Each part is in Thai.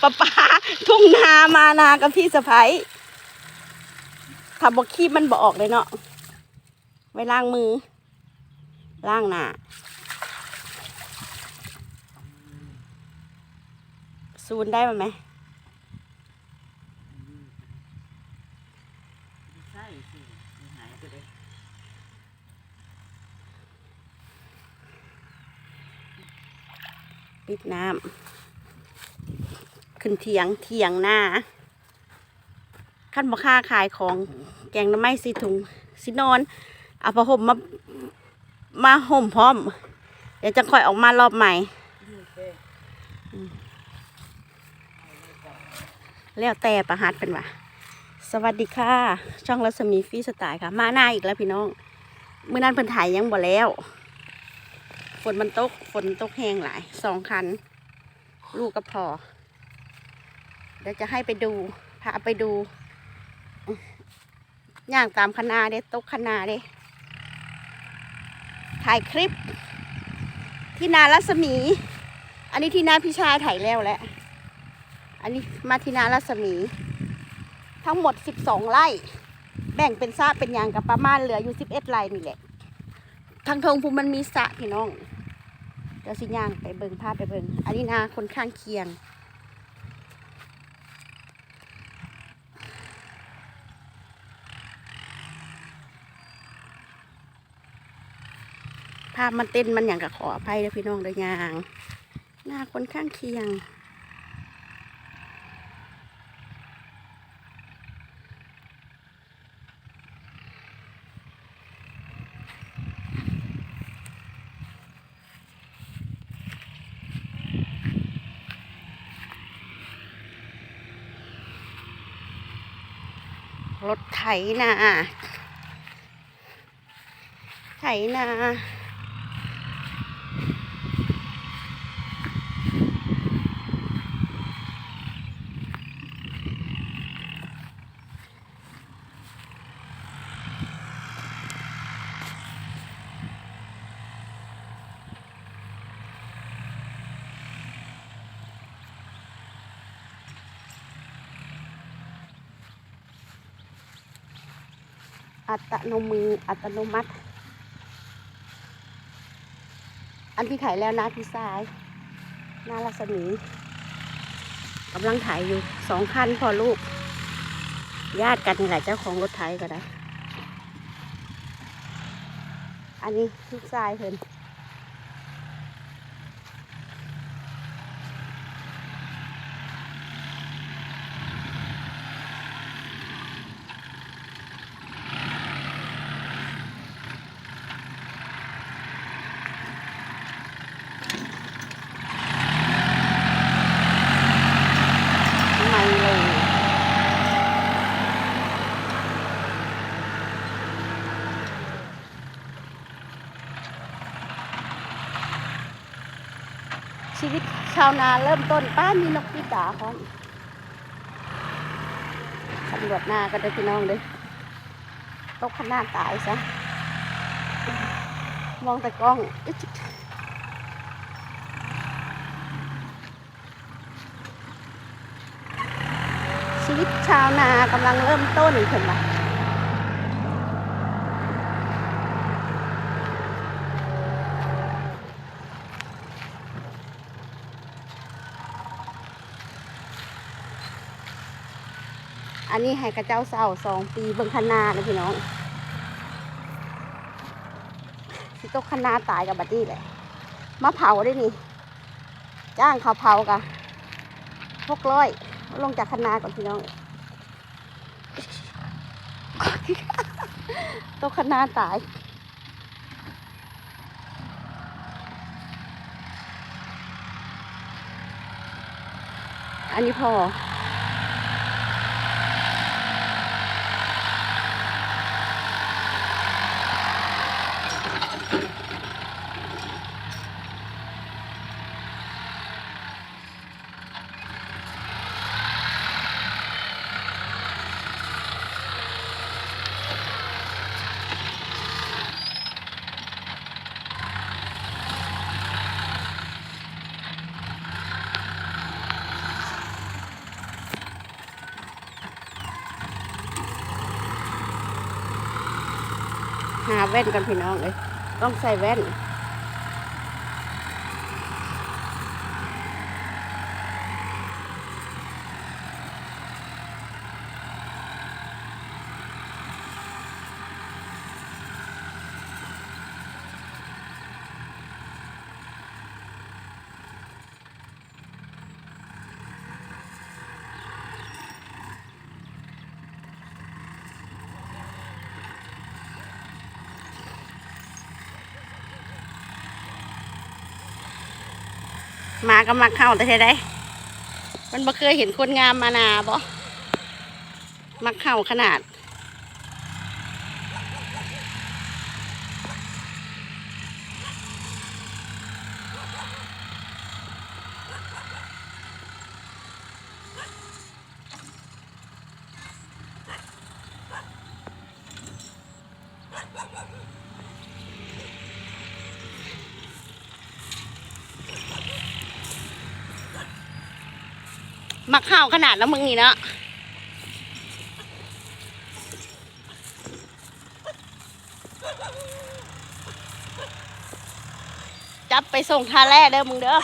ป้าป้าทุ่งนามานากับพี่สะพ้ยถ้าบอกขี้มันบออกเลยเนาะไว้ล้างมือ ล้างหน้าซูนได้ไหมใช่สิมันหายไปเลยปิดน้ำ ขึ้นเถียงเถียงหน้าขั้นบ่ค่าขายของแกงน้ำไม้สีถุงสีนอนเอาผ้าห่มมามาห่มพร้อม เดี๋ยวจะค่อยออกมารอบใหม่แล้วแต่ประหัดเป็นว่าสวัสดีค่ะ ช่องรัศมีฟีสไตล์ค่ะ มาหน้าอีกแล้วพี่น้องเมื่อนั้นเพิ่นถ่ายยังบ่แล้ว ฝนมันตกฝนตกแห้งหลายสองคัน ลูกก็พอ เดี๋ยวจะให้ไปดูพาไปดูย่างตามคณาเด้ตกคณาเด้ถ่ายคลิป ที่นารัศมี อันนี้ที่นาพี่ชายถ่ายแล้วแหละอันนี้มาที่นารัศมี ทั้งหมด12ไร่ แบ่งเป็นสระเป็นยางกับประมาณเหลืออยู่11ไร่นี่แหละทางทงภูมิมันมีสะพี่น้องเดี๋ยวสิย่างไปเบิงภาพไปเบิงอันนี้นาคนข้างเคียงาพมันเต้นมันอย่างกับขออภัยเด้อพี่น้องเด้อยาง หน้าคนข้างเคียง รถไถนาไถนา อัตโนมืออัตโนมัติ อันที่ถ่ายแล้วนะพี่สายหน้ารัศมีกำลังถ่ายอยู่สองคันพอลูก ญาติกันนี่แหละเจ้าของรถไถก็ได้ อันนี้ลูกชายเพิ่นไมโลชีวิตชาวนาเริ่มต้นป้ามีนกพิกาพร้อมตำรวจหน้าก็ได้อพี่น้องเลยตกขนาดตายซะ มองแต่กล้องชีวิตชาวนากำลังเริ่มต้นเห็นไห อันนี้ให้กระเจ้าเศร้าสองปีเบิ่งคณานะพี่น้องสิตกคณาตายกับบัดนี้แหละมาเผาได้นี่ จ้างเขาเผากะหกร้อยลงจากคณาก่อนพี่น้องตกคณาตายอันนี้พอ หาแว่นกันพี่น้องเลยต้องใส่แว่น มาก็มาเข้าแต่เท่ได้มันบ่เคยเห็นคนงามมานาบ่มักเข้าขนาด มักเข้าขนาดแล้วมึงนี่เนาะจับไปส่งท่าแร่เด้อมึงเด้อ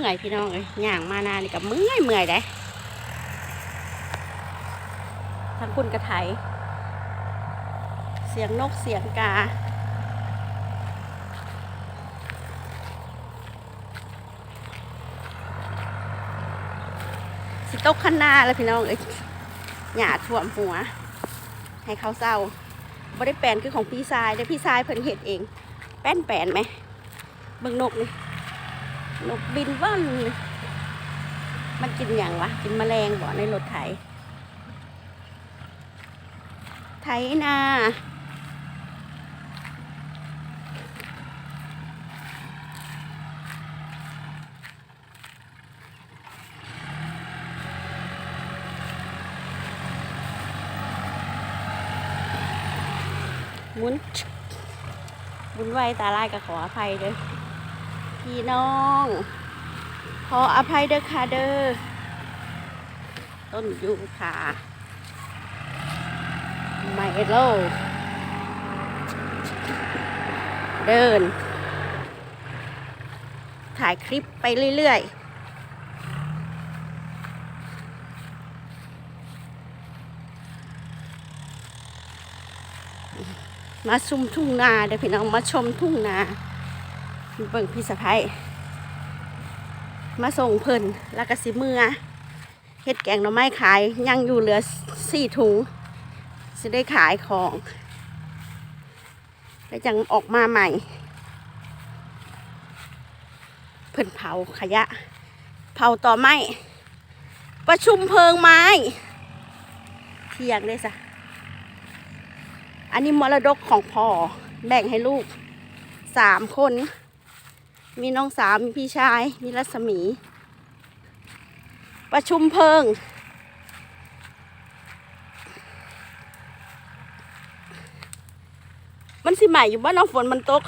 มื่อยพี่น้องเลยย่างมานานี่กับเมื่อยเมื่อยได้ทั้งคุณกระไถเสียงนกเสียงกาสิตกข้างหน้าแล้วพี่น้องเอ้ยหยาดท่วมหัว ให้เขาเศร้าบ่ได้แปลนคือของพี่ชายเด้พี่ชายเพิ่นเห็ดเอง แป้นแปลนไหมเบิ่งนกนี่ นกบินว่อนมันกินอย่างวะ กินแมลงบ่ในรถไถ ไถนาหมุนหมุนไวตาลายก็ขออภัยเด้อ พี่น้อง ขออภัยเด้อค่ะเด้อต้นยูคาไมโลเดิน ถ่ายคลิปไปเรื่อยๆมาซุมทุ่งนาเด้อพี่น้องมาชมทุ่งนา เบิ่งพี่สะพ้ายมาส่งเพิ่นแล้วก็สิเมื่อเฮ็ดแกงหน่อไม้ขายยังอยู่เหลือสี่ถุงสิได้ขายของแล้วจังออกมาใหม่ เพิ่นเผาขยะ เผาต่อไม้ประชุมเพลิงไม้เที่ยงเลยสะอันนี้มรดกของพ่อแบ่งให้ลูกสามคน มีน้องสาวมีพี่ชาย มีรัศมี ประชุมเพลิง มันสิใหม่อยู่บ้านน้องฝนมันตก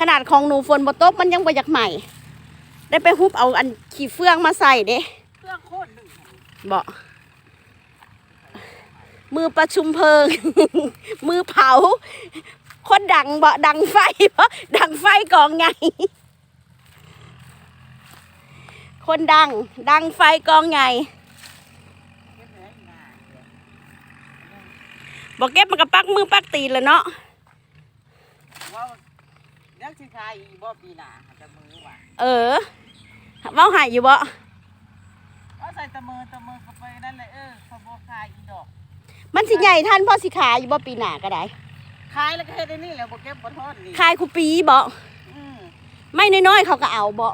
ขนาดของหนูฝนบ่ตกมันยังบ่อยากใหม่ ได้ไปฮุบเอาอันขี้เฟืองมาใส่เด้เครื่องโคตรหนึ่งบ่ มือประชุมเพลิง มือเผา คนดังบ่ดังไฟบ่ดังไฟกองใหญ่คนดัง ดังไฟกองใหญ่เก็บไว้นานเดี๋ยวบอกเก็บมันก็ปักมือปักตีนแล้วเนาะว่าเรื่องสิขายอีบ่ปีหน้าหาแต่มือว่ะเออเว้าใหายอยู่บ่เอาใส่ตะมือตะมือเข้าไปนั่นเลยเออเขาบ่ขายอีดอก มันสิใหญ่ท่านพ่อสิขายอยู่บ่ปีหน้าก็ได้ขายแล้วก็เฮ็ดได้นี่แหละบ่เก็บบ่ทอดนี่ขายคูปีบ่อืมไม่น้อยๆเขาก็เอาบ่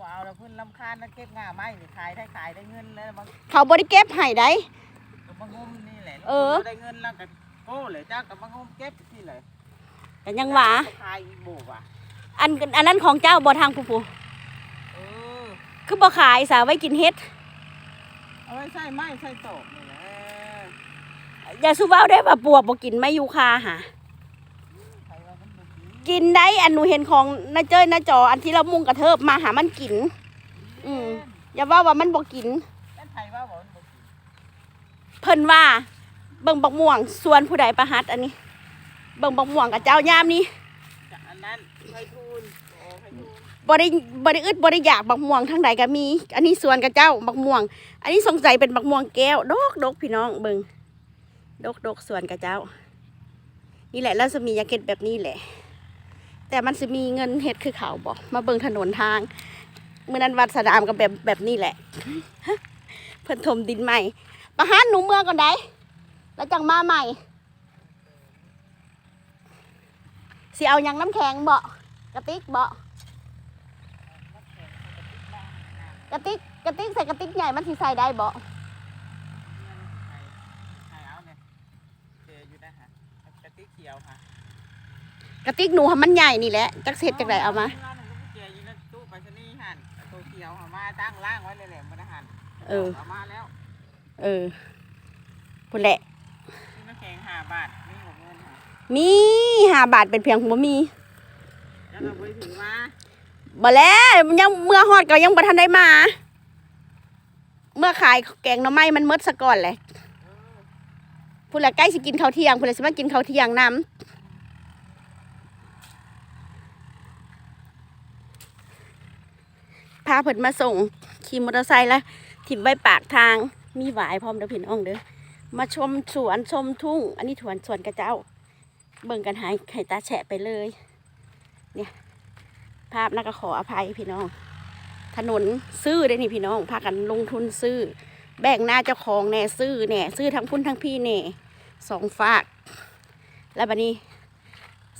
บ่เอาแล้วแล้วเพิ่นลำคาญนะเก็บง่าไม้นี่ขายได้ขายได้เงินแล้วบางเขาบริเก็บให้ได้ก็มางมนี่แหละเออ ได้เงินแล้วก็โอ้เลยเจ้าก็มางมเก็บที่เลยแต่ยังหว่าขายอีกโบว่ะอันอันนั้นของเจ้าบ่ทางผู้ผู้เออคือบ่ขายสาวไว้กินเฮ็ด เอาไว้ใส่ไม้ใส่ตอกนี่แหละอย่าสู้เว้าได้ว่าปวกบ่กินไม่ยูคาหาใครว่ามันบ่กินกินได้อันหนูเห็นของนาเจ้ยนาจออันที่เรามุ่งกระเทิบมาหามันกิน อืมอย่าว่าว่ามันบ่กิน แล้วใครว่าบ่มันบ่กินเพิ่นว่า เบิ่งบักม่วงส่วนผู้ใดประหัดอันนี้ เบิ่งบักม่วงกับเจ้ายามนี้ จะอันนั้นไพฑูรย์โอ้ไพฑูรย์ บ่ได้บ่ได้อึดบ่ได้อยากบักม่วงทางใดก็มี อันนี้สวนกับเจ้าบักม่วง อันนี้สงสัยเป็นบักม่วงแก้วดกดกพี่น้องเบิ่งดกดกสวนกับเจ้า นี่แหละแล้วจะมียาเก็ตแบบนี้แหละ แต่มันจะมีเงินเฮ็ดคือเขาบอกมาเบิ่งถนนทางเมื่อนั้นวัดสนามก็แบบแบบนี้แหละเพิ่นถมดินใหม่ประหารหนูเมืองก่อนได้แล้วจังมาใหม่สิเอายังน้ำแข็งบ่กระติกบ่ กระติกกระติกใส่กระติกใหญ่มันสิใส่ได้บ่ใครเอาเนี่ยเจอยู่นะฮะกระติกเขียวค่ะกระติกหนูทำมันใหญ่นี่แหละจักเสร็จจากไหนเอามาเจอยู่ในตู้ไปรษณีย์หั่นตัวเขียวเอามาตั้งล่างไว้เลยแหละมันหั่นเออ เอามาแล้วเออพุ่นแหละซื้อน้ำแข็งห้าบาทนี่หกเงินค่ะมีห้าบาทเป็นเพียงบ่มี แล้วเราไปถือมา บ่แล้วยังเมื่อฮอดก็ยังบ่ทันได้มา เมื่อขายแกงหน่อไม้มันมดซะก่อนเลยพุ่นละใกล้สิกินข้าวเที่ยงพุ่นละสิมากินข้าวเที่ยงนำพาเพิ่นมาส่งขี่มอเตอร์ไซค์แล้วถิ่มไว้ปากทางมีหวายพร้อมเด้อพี่น้องเด้อมาชมสวนชมทุ่ง อันนี้สวนสวนกระเจ้า เบิ่งกันหายไข่ตาแฉะไปเลย เนี่ย ภาพนักก็ขออภัยพี่น้อง ถนนซื้อได้นี่พี่น้อง พากันลงทุนซื้อ แบ่งหน้าเจ้าของแน่ซื้อแน่ซื้อทั้งพุ่นทั้งพี่แน่สองฝาก แล้วบัดนี้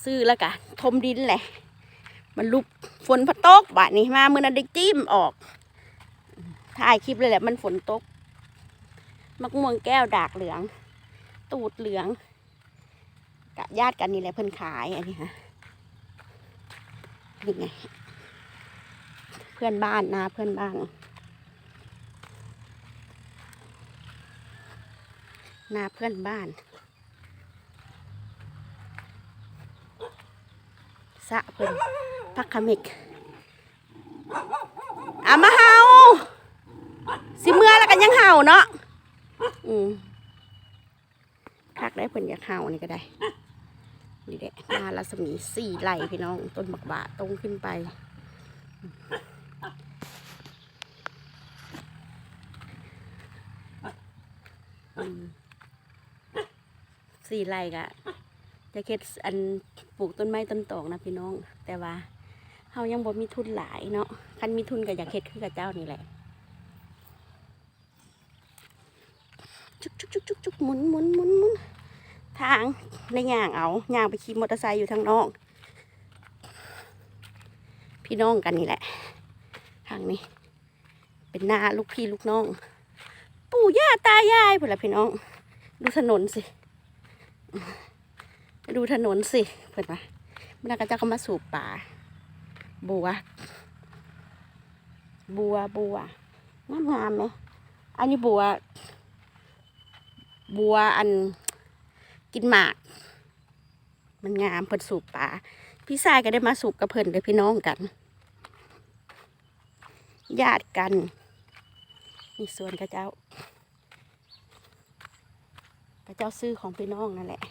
ซื้อแล้วกะทมดินแหละ มันลุบฝนพะตกบาดนี้มาเมื่อนั้นได้จิ้มออกถ่ายคลิปเลยแหละมันฝนตกมักม่วงแก้วดากเหลือง ตูดเหลืองกะญาติกันนี่แหละเพิ่นขายอันนี้ฮะ นี่ไง เพื่อนบ้านนะเพื่อนบ้าน นาเพื่อนบ้านสะเพิ่นพักขมิกอามาเห่าสิเมื่อแล้วกันยังเห่าเนาะ อืมพักได้เพิ่นอยากเห่านี่ก็ได้ นี่แหละหน้ารัศมีสี่ไร่พี่น้อง ต้นบักบาตรงขึ้นไป สี่ไร่กะจะเค็ดอันปลูกต้นไม้ต้นตอกนะพี่น้อง แต่ว่าเฮายังบ่มีทุนหลายเนาะคันมีทุนก็อยากเฮ็ดคือกับเจ้านี่แหละจุกจุกจุกจุกจุกหมุนหมุนหมุนหมุน ทางในย่างเอาย่างไปขี่มอเตอร์ไซค์อยู่ทางนอก พี่น้องกันนี่แหละ ทางนี้ เป็นหน้าลูกพี่ลูกน้อง ปู่ย่าตายายพวกละพี่น้อง ดูถนนสิ ดูถนนสิเพื่อนปะเมื่อนั้นก็จะเข้ามาสูบป่า บัว บัวบัวงามงามไหมอันนี้บัว บัวอัน กินหมาก มันงามเพิ่นสูบป่าพี่ชายก็ได้มาสูบกับเพิ่นเด้อพี่น้องกันญาติกันมีส่วนกระเจ้ากระเจ้าซื้อของพี่น้องนั่นแหละ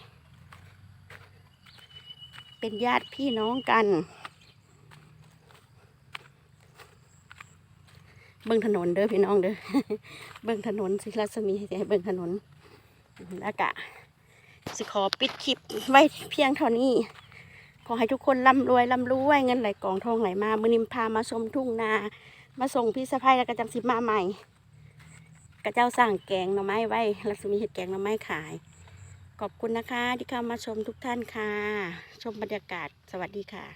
เป็นญาติพี่น้องกัน เบิ่งถนนเด้อพี่น้องเด้อเบิ่งถนนสิรัศมีให้เบิ่งถนนแล้วกะ สิขอปิดคลิปไว้เพียงเท่านี้ ขอให้ทุกคนร่ำรวยร่ำรวยเงินไหลกองทองไหลมามือนิมพามาชมทุ่งนา มาส่งพี่สะพ้ายแล้วก็จังสิมาใหม่ กระเจ้าสั่งแกงหน่อไม้ไว้รัศมีเห็ดแกงหน่อไม้ขาย ขอบคุณนะคะที่เข้ามาชมทุกท่านค่ะ ชมบรรยากาศสวัสดีค่ะ